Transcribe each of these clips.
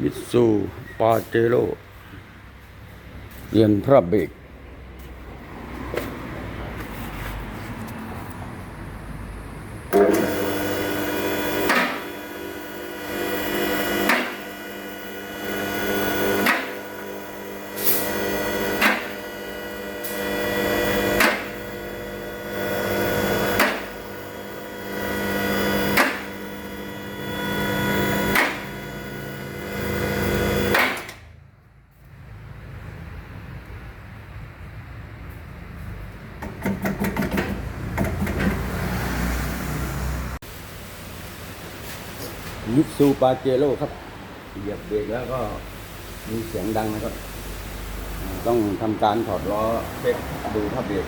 มิตซูปาเจโรเปลี่ยนพระเบรก มิตซูปาเจโร่ครับ เหยียบเบรกแล้วก็มีเสียงดังนะครับ ต้องทำการถอดล้อเช็คดูภาพเบรก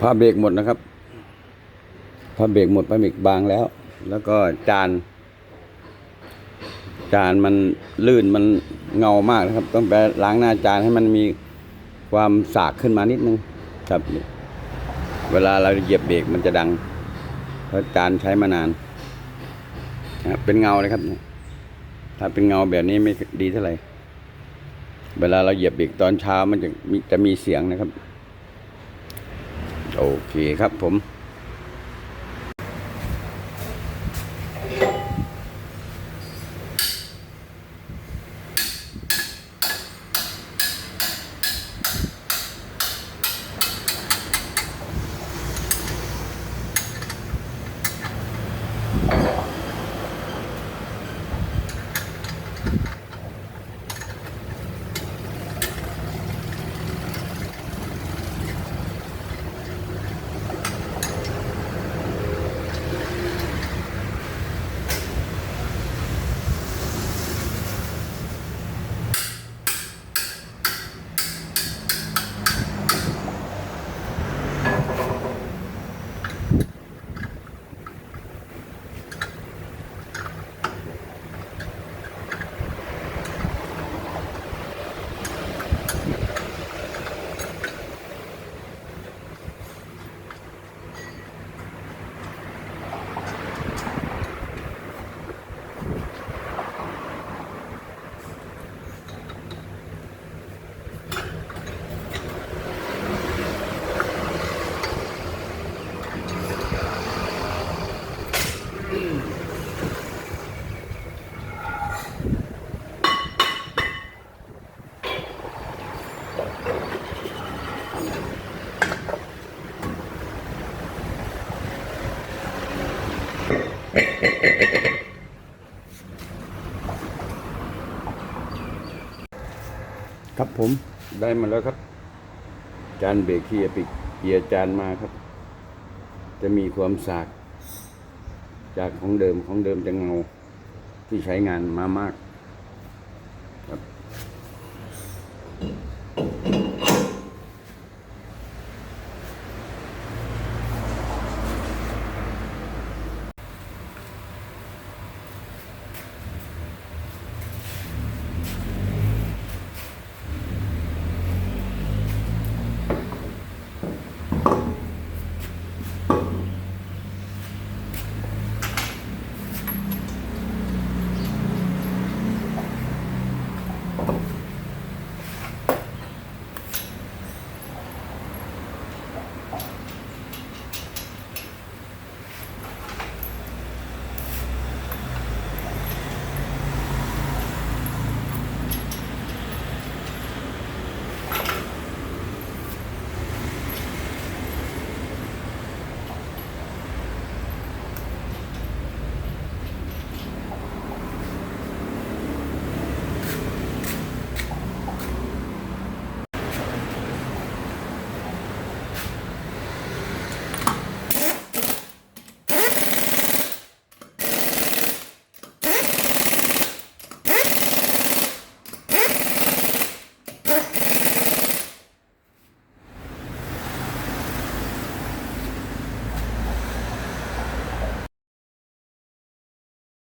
ผ้าเบรกหมดนะครับผ้าเบรกหมดผ้าเบรกบางแล้ว แล้วก็จาน จานมันลื่นมันเงามากนะครับ ต้องไปล้างหน้าจานให้มันมีความสากขึ้นมานิดนึงครับ เวลาเราเหยียบเบรกมันจะดัง เพราะจานใช้มานานนะครับเป็นเงาเลยครับ ถ้าเป็นเงาแบบนี้ไม่ดีเท่าไหร่ เวลาเราเหยียบเบรกตอนเช้ามันจะมีจะมีเสียงนะครับ โอเคครับผม ครับผม ได้มาแล้วครับ จานเบรกที่ปิกเกียร์จานมาครับ จะมีความสาก จากของเดิมของเดิมจะเงาที่ใช้งานมามาก